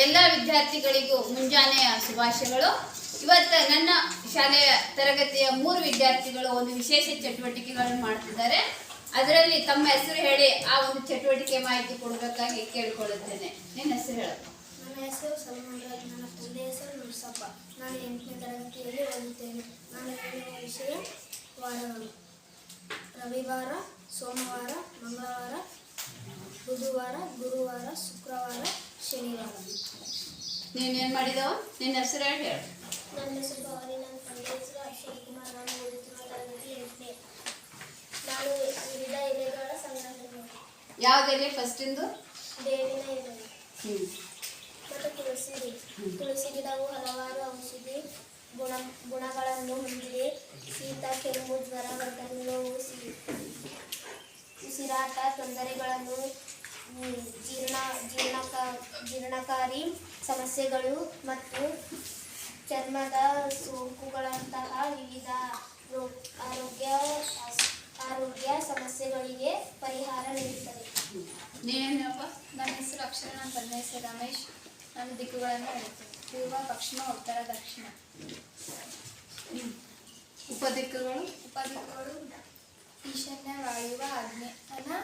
ಎಲ್ಲ ವಿದ್ಯಾರ್ಥಿಗಳಿಗೂ ಮುಂಜಾನೆಯ ಶುಭಾಶಯಗಳು. ಇವತ್ತು ನನ್ನ ಶಾಲೆಯ ತರಗತಿಯ ಮೂರು ವಿದ್ಯಾರ್ಥಿಗಳು ಒಂದು ವಿಶೇಷ ಚಟುವಟಿಕೆಗಳನ್ನು ಮಾಡ್ತಿದ್ದಾರೆ. ಅದರಲ್ಲಿ ತಮ್ಮ ಹೆಸರು ಹೇಳಿ ಆ ಒಂದು ಚಟುವಟಿಕೆ ಮಾಹಿತಿ ಕೊಡಬೇಕಾಗಿ ಕೇಳಿಕೊಳ್ಳುತ್ತೇನೆ. ನಿನ್ನ ಹೆಸರು ಹೇಳು. ನನ್ನ ಹೆಸರು ಸಲ್ಮಾನ್ ನನ್ನ ತಂದೆ ಹೆಸರು ನರಸಪ್ಪ. ನಾನು ಎಂಟನೇ ತರಗತಿಯಲ್ಲಿ ಓದುತ್ತೇನೆ. ನಾನು ಹೇಳುವ ವಿಷಯ ವಾರಗಳು. ರವಿವಾರ, ಸೋಮವಾರ, ಮಂಗಳವಾರ, ಬುಧವಾರ, ಗುರುವಾರ ನೀನೇನು ಮಾಡಿದವ ನಿನ್ನ ಹೆಸರು ಹೇಳಿ ಹೇಳು. ನನ್ನ ಹೆಸರು ಭವಾನಿ ನನ್ನ ತಂದೆ ಹೆಸರು ಅಶೋಕ್ ಕುಮಾರ್. ನಾನು ಓದುತ್ತಿರುವ ತರಗತಿ ಎಂಟನೇ. ನಾನು ವಿವಿಧ ಎಲೆಗಳ ಸಂಗ್ರಹಣೆ ಯಾವುದೆಲ್ಲಿ ಫಸ್ಟಿಂದು ಬೇವಿನ ಎಲೆ. ಹ್ಞೂ ಮತ್ತು ತುಳಸಿ ಗಿಡ ತುಳಸಿ ಗಿಡವು ಹಲವಾರು ಔಷಧಿ ಗುಣ ಗುಣಗಳನ್ನು ಹೊಂದಿದೆ ಶೀತ ಕೆಮ್ಮು ಜ್ವರ ಗಂಟಲು ನೋವು ಉಸಿರಾಟ ತೊಂದರೆಗಳನ್ನು ಜೀರ್ಣ ಜೀರ್ಣಕ ಜೀರ್ಣಕಾರಿ समस्या चर्म सोंक विविध रोग आरोग्य आरोग्य समस्या पिहार नक्षण बंद रमेश ना दिखाई पूर्व पश्चिम उत्तर दक्षिण उप दिखा उप दिखाई वायु आज्ञा